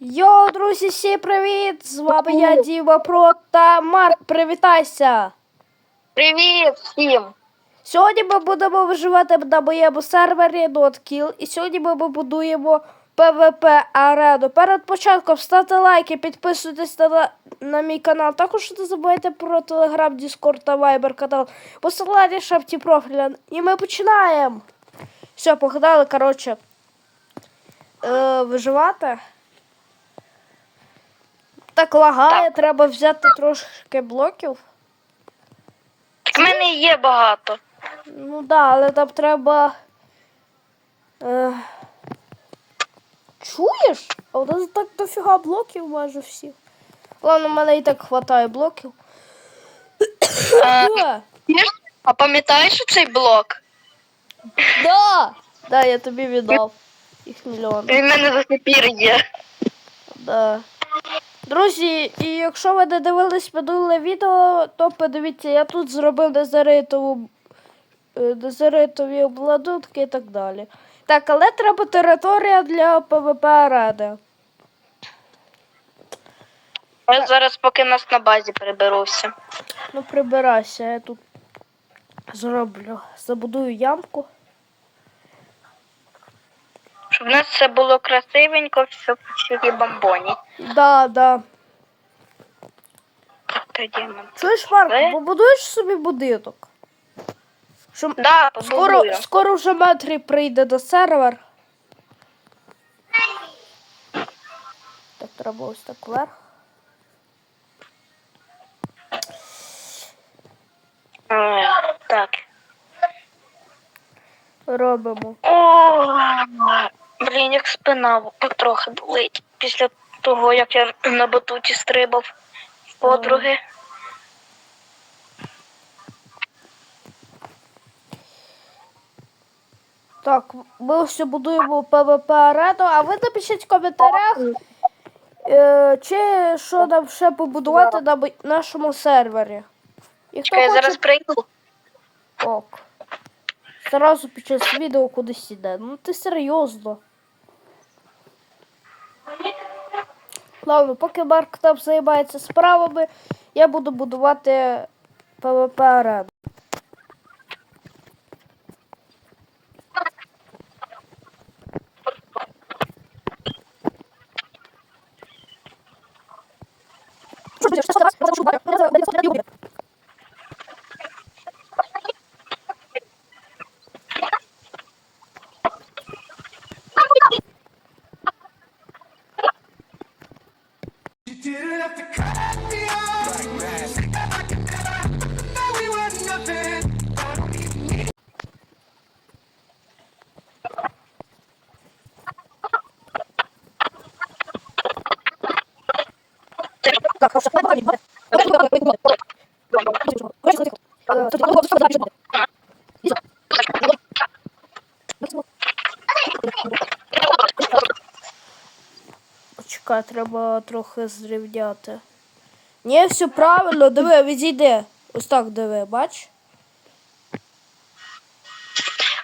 Йоу, друзі, всі привіт! З вами я Діва Про та Марк. Привітайся! Привіт всім! Сьогодні ми будемо виживати на моєму сервері NotKill і сьогодні ми побудуємо PvP арену. Перед початком ставте лайки, підписуйтесь на, на мій канал. Також не забувайте про Telegram, Discord та Viber канал. Посилання в шапці профіля. І ми починаємо. Все, погнали, коротше. Е, виживати. Так лагає, Так. треба взяти трошки блоків. В мене є багато. Ну да, але там треба. Е... Чуєш? А у нас так дофіга блоків майже всіх. Ладно, в мене і так хватає блоків. А, Е, пам'ятаєш цей блок? да! Да, я тобі віддав. Їх мільйон. Він в мене до пір є. Да. Друзі, і якщо ви не дивились минуле відео, то подивіться, я тут зробив дезеритову, е, дезеритові обладунки і так далі. Так, але треба територія для ПВП арени. Я зараз поки нас на базі приберуся. Ну, прибирайся, я тут зроблю. Забудую ямку. Щоб в нас все було красивенько, все в бомбоні. Да, да. Так, тоді ми. Чуєш, Марк, Е? побудуєш собі будинок? Щоб Да, скоро, побудую. скоро вже метрі прийде до сервер. Так, треба ось так вверх. Е, Так. Робимо. О, блін, як спина трохи болить після того, як я на батуті стрибав в подруги. Так, ми все будуємо ПВП арену, а ви напишіть в коментарях, е, чи що нам ще побудувати на бо- нашому сервері. І хто Чекай, я хоче зараз прийду. ок. Зразу під час відео кудись іде. Ну ти серйозно. Ладно, поки Марк там займається справами, я буду будувати ПВП арену. Треба трохи зрівняти. Ні, все правильно, диви, відійди. Ось так диви, бач?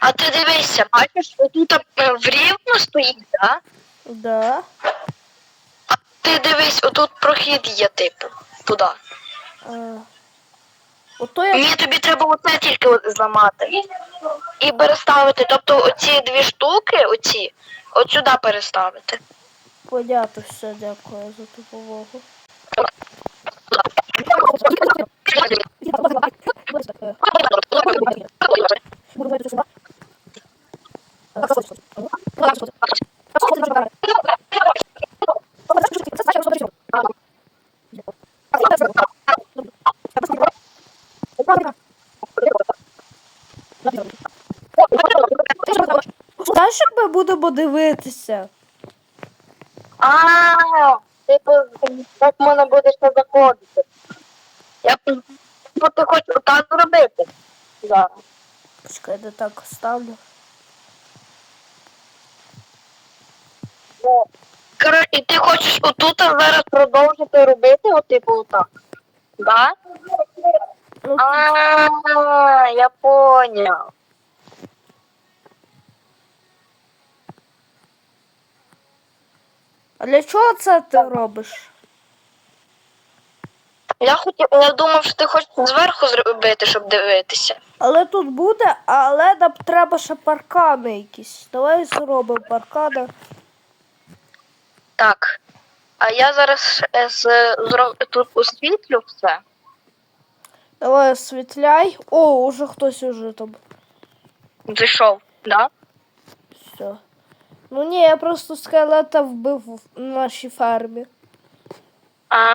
А ти дивися, бачиш, отут е, в рівно стоїть, да? Да. А ти дивись, отут прохід є, типу, туди. Е, Ото я Мені тобі треба оце тільки от зламати. І переставити. Тобто оці дві штуки, оці, от сюди переставити. Понятно все, дякую за допомогу. Як ми будемо дивитися? А, типу, як можна будеш не заходити. Я б- ну, ти хочеш отак зробити? Зараз. Почекай, де так ставлю. Ну, і ти хочеш отут зараз продовжити робити, от типу отак. Да? Ну, А, я поняв. А для чого це ти робиш? Я хотів, я думав, що ти хочеш зверху зробити, щоб дивитися. Але тут буде, але нам треба ще паркани якісь. Давай зробимо паркани. Так. А я зараз е, з, зро- тут освітлю все. Давай освітляй. О, уже хтось уже там. Зайшов, да? Все. Ну ні, я просто скелета вбив в нашій фермі. А,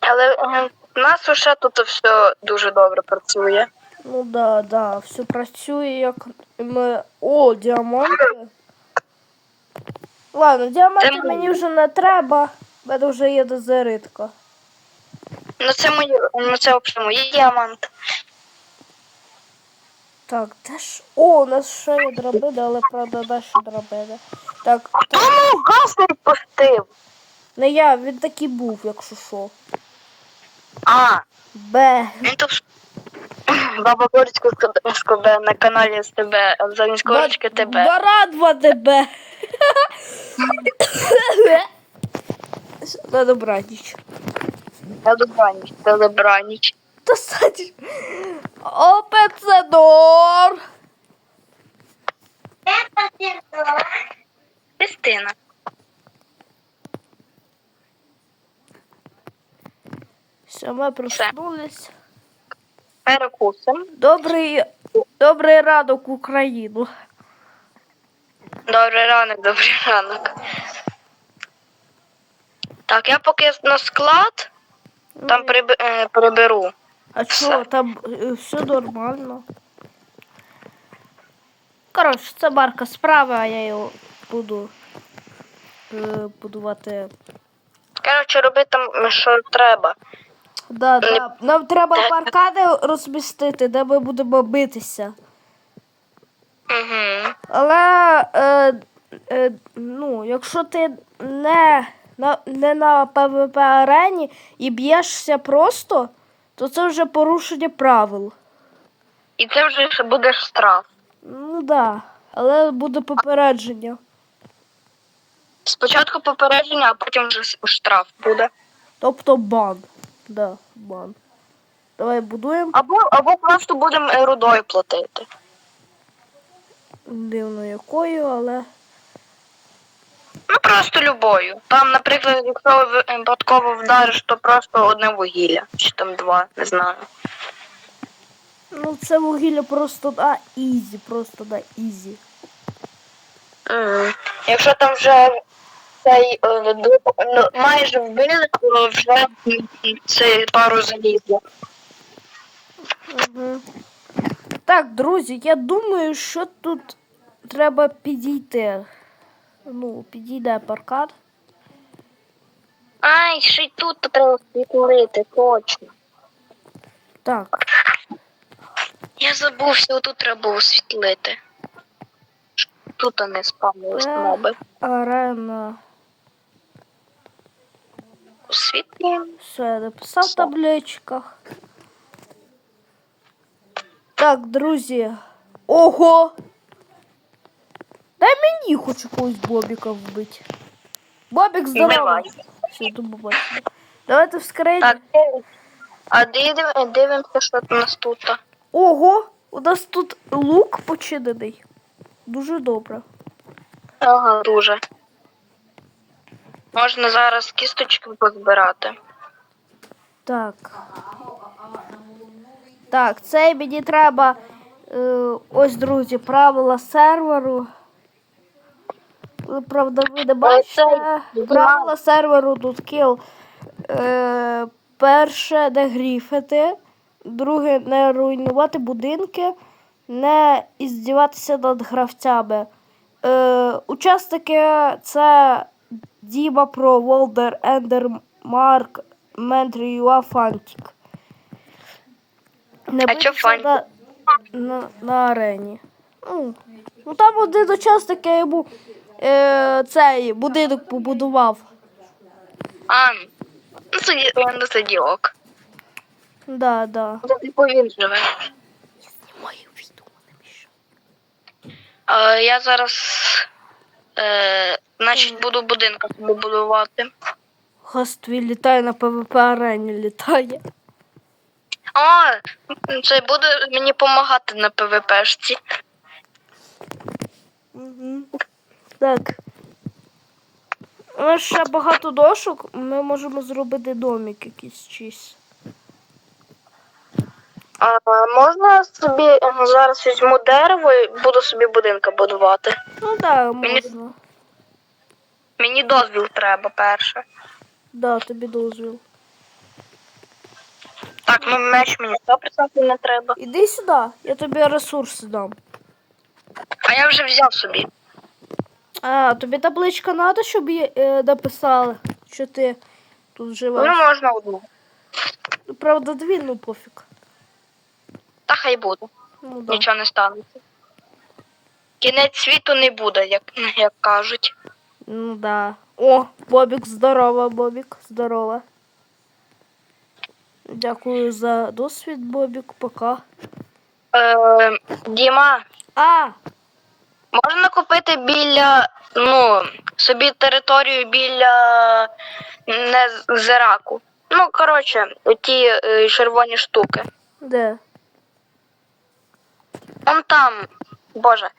але е, у нас уже тут все дуже добре працює. Ну да, да, все працює як ми. О, діаманти. Ладно, діаманти Це мені вже не треба. в Мене вже є дезеритка. Ну це мої, ну це взагалі мої діаманти. Так, де ж. О, у нас ще є драбини, але правда наші драбини. Так, так. Тому газ не відпустив. Не я, він такий був, якщо що. А, Бе. він тут Баба Борська складе на каналі з тебе, замість корочки тебе. Барадва тебе. На добраніч. На добраніч, на добраніч. Достатньо. Опецедор. Кристина. Все, ми проснулись. Перекусим. Добрий, добрий ранок Україну. Добрий ранок, добрий ранок. Так, я поки на склад там приб- е, приберу. А що, там е, все нормально. Коротше, це Марка справа, а я його буду е, будувати. Коротше, роби там, що треба. Да, да. Нам треба паркани розмістити, де ми будемо битися. Угу. Але е, е, ну, якщо ти не на, не на ПВП арені і б'єшся просто, то це вже порушення правил. І це вже ще буде штраф. Ну да, але буде попередження. Спочатку попередження, а потім вже штраф буде. Тобто бан. Да, бан. Давай будуємо. Або, або просто будемо рудою платити. Дивно якою, але. Ну просто любою. Там, наприклад, якщо ви- е, випадково вдариш, то просто одне вугілля, чи там два, не знаю. Ну, це вугілля просто на ізі, просто на ізі. Мгм. Якщо там вже цей е, ду- ну, майже вбили, то вже це пару залізло. Угу. Так, друзі, я думаю, що тут треба підійти. Ну, підійде паркан. Ай, ще й тут треба світлити, точно. Так, Я забувся, отут треба освітлити. Тут не спавнились Е. моби. арена. Освітлюємо. Все, я написав в табличках. Так, друзі. Ого! Дай мені хоч якогось Бобіка вбити. Бобік. Все, до побачення. Давайте в скрині. Так, а дивим- дивимося, що у нас тут. Ого! У нас тут лук починений. Дуже добре. Ага, дуже. Можна зараз кісточки позбирати. Так. Так, це мені треба. Е, ось, друзі, правила серверу. Правда, ви не бачите. Правила серверу тут кіл. Е, перше не гріфити. Друге не руйнувати будинки, не іздіватися над гравцями. Е, учасники це Діма Про, Волдер, Ендер, Марк, Ментрі, Юа, Фантік. Не битися на, на, на арені. Ну, ну там один учасник я йому е, цей будинок побудував. А, ну тоді, ну тоді ок. Да, да. Це типу він живе. Знімаю відео, не мішай. А, я зараз, е, значить, буду будинок собі будувати. Газ літає на ПВП арені літає. А, це буде мені допомагати на ПВПшці. Угу. Так. У нас ще багато дошок, ми можемо зробити домик якийсь чийсь. А, можна собі зараз візьму дерево і буду собі будинка будувати. Ну да, Мені- можна. Мені дозвіл треба перше. Да, тобі дозвіл. Так, ну меч мені 100% не треба. Іди сюди, я тобі ресурси дам. А я вже взяв собі. А, тобі табличка треба, щоб її е, написали, що ти тут Ну, живеш. можна одну. Ну, Правда, дві, ну пофіг. Та хай буде. Ну, да. Нічого не станеться. Кінець світу не буде, як, як кажуть. Ну да. О, Бобік, здорово, Бобік, здорово. Дякую за досвід, Бобік, пока. Е, Діма, А, можна купити біля, ну, собі територію біля Незераку. Ну, коротше, ті е, червоні штуки. де? Он там, боже,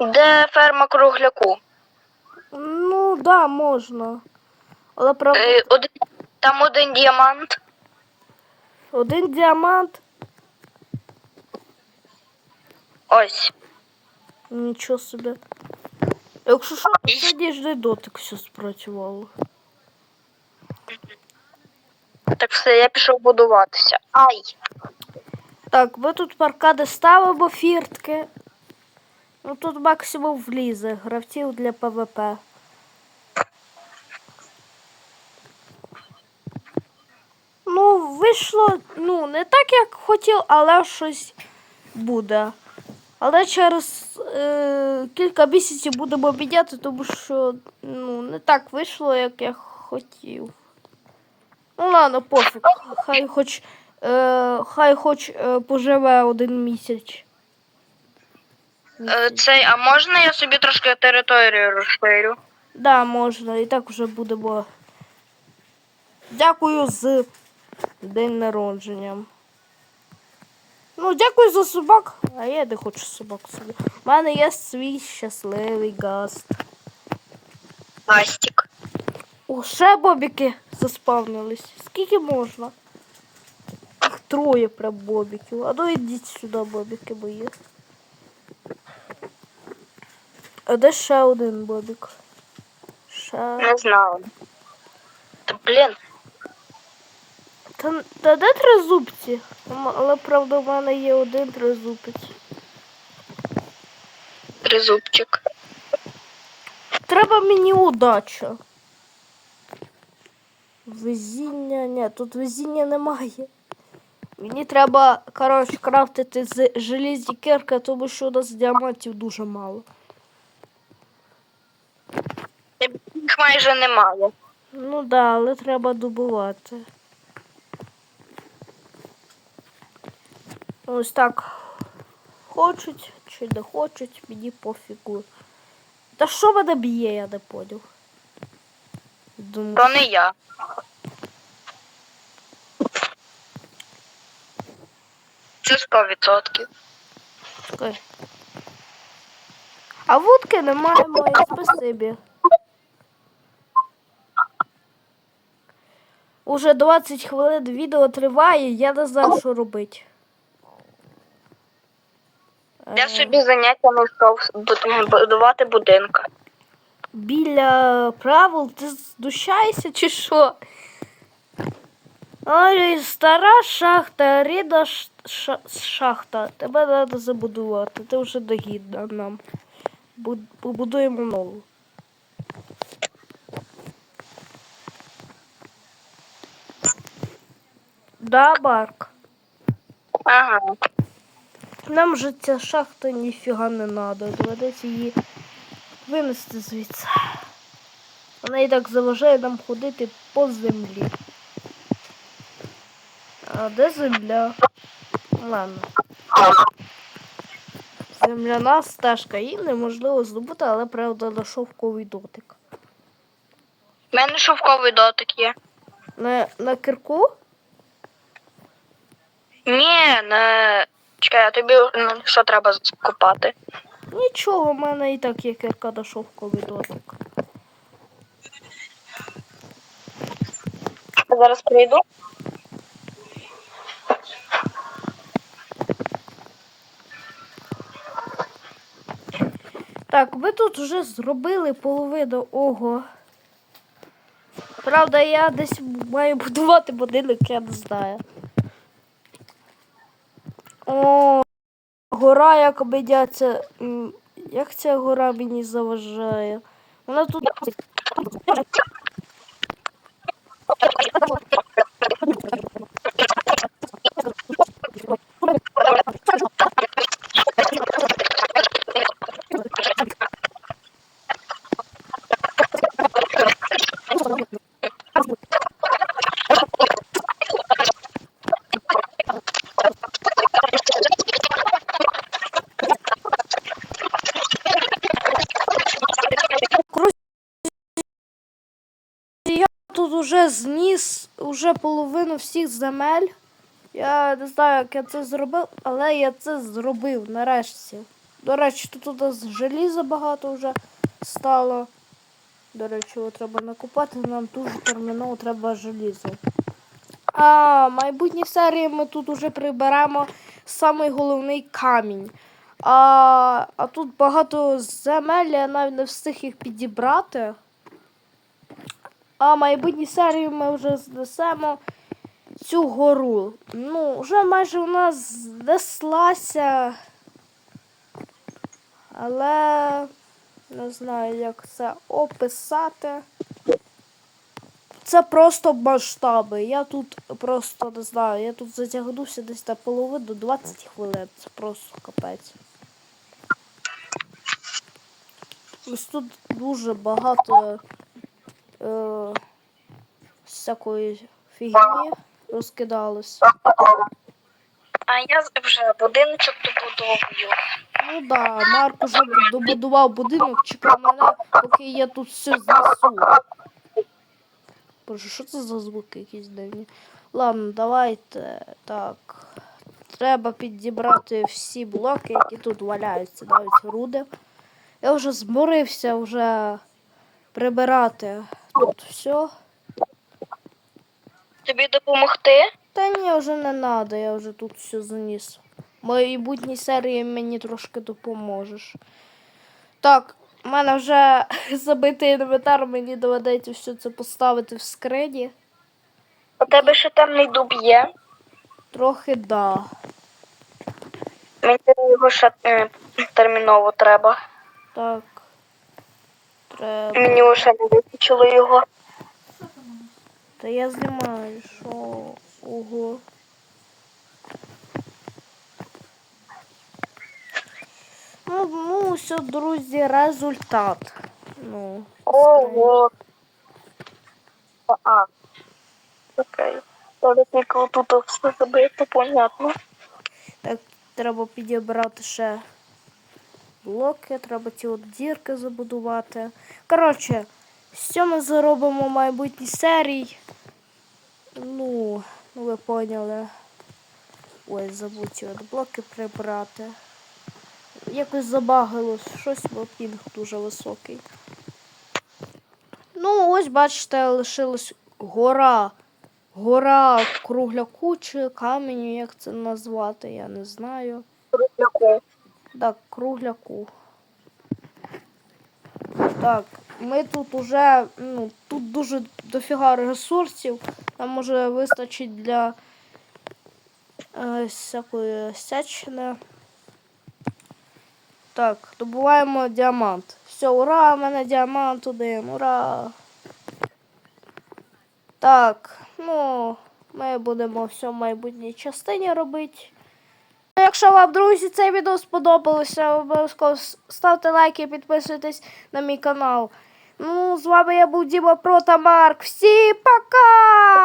де ферма кругляку. Ну, да, можна. Але правда, Е, один, там один діамант. один діамант. Ось. Нічого собі. Якщо що, сидіжний дотик все спрацювало. Так все, я пішов будуватися. Ай! Так, ми тут паркади ставимо фіртки. Ну тут максимум влізе. Гравців для ПВП. Ну, вийшло, ну, не так, як хотів, але щось буде. Але через е, кілька місяців будемо міняти, тому що ну, не так вийшло, як я хотів. Ну ладно, пофіг. Хай хоч, е, хай хоч е, поживе один місяць. Е, Цей, а можна я собі трошки територію розширю? Да, можна, і так вже будемо. Дякую з день народження. Ну, дякую за собак. А я не хочу собак собі. У мене є свій щасливий гаст. Настік. О, ще бобіки заспавнились. Скільки можна? Їх троє прям бобіків. А ну йдіть сюди, бобіки мої. А де ще один бобік? Ще. Не знаю. Та блін, Та, та де тризубці? Але правда в мене є один тризубець. тризубчик. Треба мені удача. Везіння, ні, тут везіння немає. Мені треба, коротше, крафтити з желізні кирки, тому що у нас діамантів дуже мало. Їх майже немає. Ну да, але треба добувати. Ось так. Хочуть чи не хочуть, мені пофігу. Та що мене б'є, я не поняв. Думаю, То не я. Це сто відсотків. чекай. А вудки немає моєї, спасибі. Уже 20 хвилин відео триває, я не знаю, що робити. Я собі заняття знайшов буд- будувати будинка. біля правил ти здущаєшся чи що? Ой, стара шахта, рідна шахта. Тебе треба забудувати. Ти вже догідна нам. Побудуємо нову. Да, Барк. Ага. Нам же ця шахта ніфіга не треба. Доведеться її винести звідси. Вона і так заважає нам ходити по землі. А де земля? Ладно. Земляна стежка. Її неможливо здобути, але правда на шовковий дотик. У мене шовковий дотик є. На, на кирку? Ні, не. Чекай, а тобі ну, що треба скопати? Нічого, в мене і так є кирка на шовковий. Зараз прийду. Так, ви тут вже зробили половину ого. Правда, я десь маю будувати будинок, я не знаю. О, гора як обійдеться. Як ця гора мені заважає? Вона тут. Я уже зніс уже половину всіх земель. Я не знаю, як я це зробив, але я це зробив нарешті. До речі, тут у желіза багато вже стало. До речі, його треба накупати, нам дуже терміново треба желізо. А майбутній серії ми тут уже приберемо самий головний камінь. А, а тут багато земель, я навіть не встиг їх підібрати. А в майбутній серії ми вже знесемо цю гору. Ну, вже майже у нас знеслася. Але не знаю, як це описати. Це просто масштаби. Я тут просто не знаю, я тут затягнувся десь на половину 20 хвилин. Це просто капець. Ось тут дуже багато е, всякої фігні розкидалось. А я вже будиночок добудовую. Ну да, Марк уже добудував будинок, чекав мене, поки я тут все знесу. Боже, що це за звуки якісь дивні? Ладно, давайте так. Треба підібрати всі блоки, які тут валяються, навіть руди. Я вже зморився вже прибирати тут все. Тобі допомогти? Та ні, вже не треба, я вже тут все заніс. В майбутній серії мені трошки допоможеш. Так, в мене вже забитий інвентар, мені доведеться все це поставити в скрині. У тебе ще темний дуб є. Трохи да. Мені його ще е, терміново треба. Так. Треба. Мені вже не вистачило його. Та я знімаю, що. Ого. Ну, ну, все, друзі, результат. Ну. Ого. А. Окей. Зараз тільки тут все забито, понятно. Так, треба підібрати ще блоки, треба ці от дірки забудувати. Коротше, що ми заробимо в майбутній серії. Ну, ви поняли. Ой, забудь ці от блоки прибрати. Якось забагалось, щось бо пінг дуже високий. Ну, ось, бачите, лишилась гора. Гора кругляку чи каменю, як це назвати, я не знаю. Так, кругляку. Так, ми тут уже, ну, тут дуже дофіга ресурсів. Нам може вистачить для е, всякої сячини. Так, добуваємо діамант. Все, ура, в мене діамант один, ура! Так, ну, ми будемо все в майбутній частині робити. Якщо вам, друзі, це відео сподобалося, обов'язково ставте лайк і підписуйтесь на мій канал. Ну, з вами я був Діма Протамарк. Всі пока!